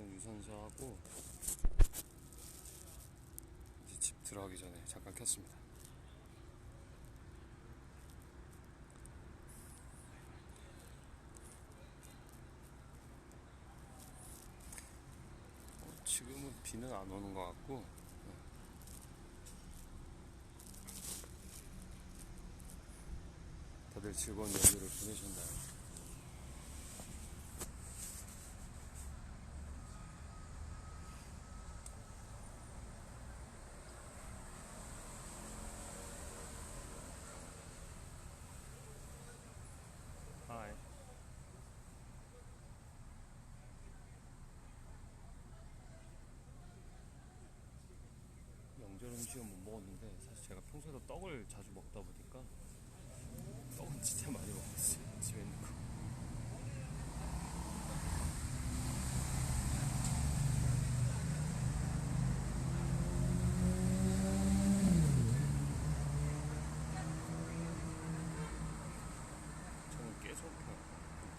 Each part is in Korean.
작전 유선소하고 이제 집 들어가기 전에 잠깐 켰습니다. 어, 지금은 비는 안 오는 것 같고 네. 다들 즐거운 연휴를 보내셨나요? 하이. 음식은 못 먹었는데 사실 제가 평소에도 떡을 자주 먹다 보니까 떡은 진짜 많이 먹었어요 집에 있는 거 저는 계속 좋은 것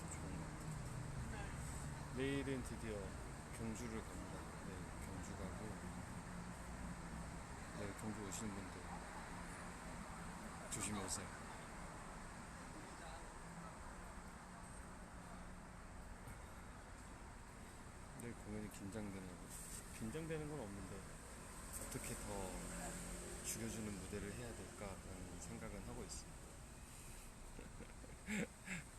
같아요. 내일은 드디어 경주를 갑니다 내일 경주 가고 내일 경주 오시는 분들 조심히 오세요. 내일 공연이 긴장되냐고 긴장되는 건 없는데 어떻게 더 죽여주는 무대를 해야 될까라는 생각은 하고 날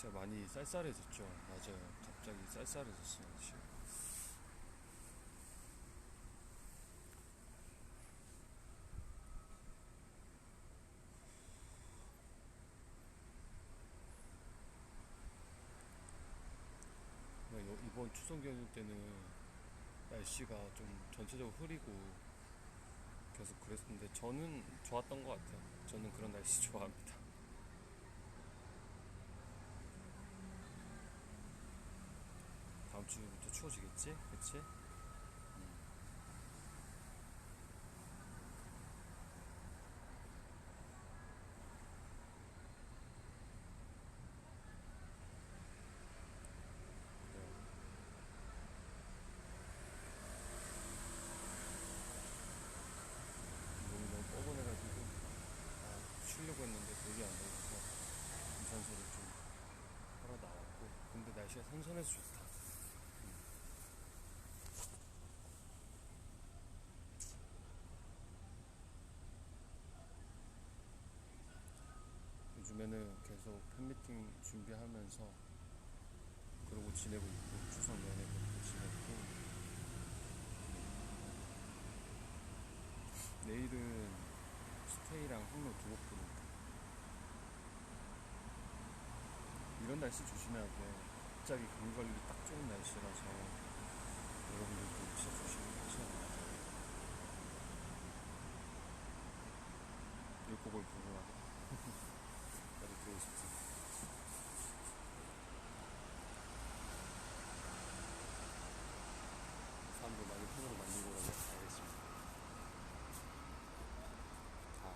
씨가 많이 쌀쌀해졌죠 맞아요 갑자기 쌀쌀해졌어요 날씨가 네, 요- 이번 추석 연휴 때는 날씨가 좀 전체적으로 흐리고 계속 그랬는데 저는 좋았던 것 같아요. 저는 그런 날씨 좋아합니다. 주부터 추워지겠지? 그치? 음. 그래요. 몸이 뻐근해가지고 아, 쉬려고 했는데 되게 안 되니까 유산소를 좀 하러 나왔고 근데 날씨가 선선해서 좋다 요즘에는 계속 팬미팅 준비하면서 그러고 지내고 있고 추석 내내 그렇게 지냈고 내일은 스테이랑 항로 두 곡 부릅니다. 이런 날씨 조심해야 돼. 갑자기 감기 걸리기 딱 좋은 날씨라서 여러분들도 진짜 조심하셔야 돼요. 이 곡을 부르라고. 사람들 많이 팬으로 만들고 그러면 알겠습니다. 다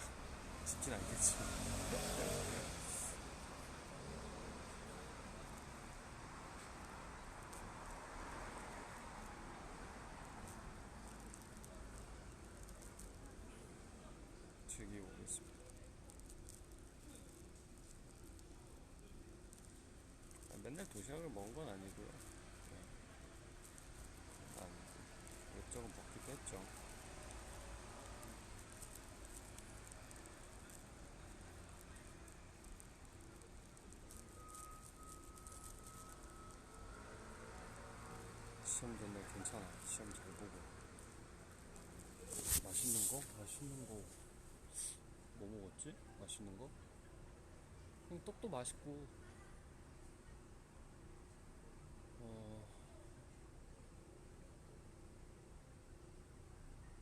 쉽진 않겠지. 즐기오겠습니다. 아, 맨날 도시락을 먹은 건 아니고요. 네. 아, 이것저것 먹기도 했죠. 시험 전날 괜찮아. 시험 잘 보고. 맛있는 거? 맛있는 거. 뭐 먹었지? 맛있는 거? 그냥 떡도 맛있고. 어.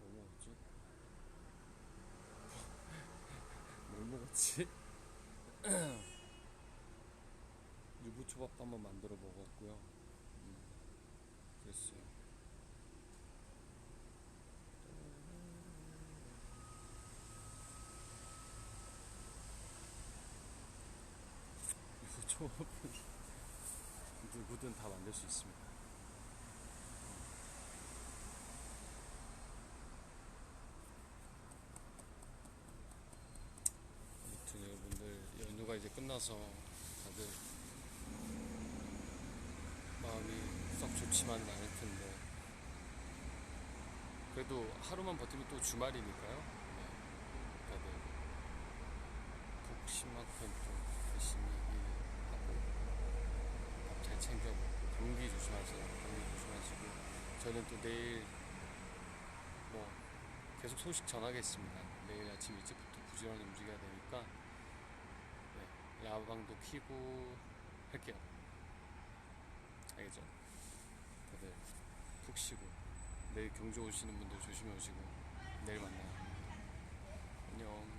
뭐 먹었지? 뭘 먹었지? 유 부초밥도 한번 만들어 먹었고요. 음, 그랬어요. 누구든 다 만들 수 있습니다. 여러분들 연휴가 이제 끝나서 다들 마음이 썩 좋지만은 않을 텐데 그래도 하루만 버티면 또 주말이니까요. 네, 다들 복심만큼 좀 열심히 일하고 밥 잘 챙겨 먹고 감기 조심하세요. 감기 조심하시고 저는 또 내일 뭐 계속 소식 전하겠습니다. 내일 아침 일찍부터 부지런히 움직여야 되니까 네, 라방도 키고 할게요. 알겠죠? 다들 푹 쉬고 내일 경주 오시는 분들 조심히 오시고 내일 만나요. 안녕.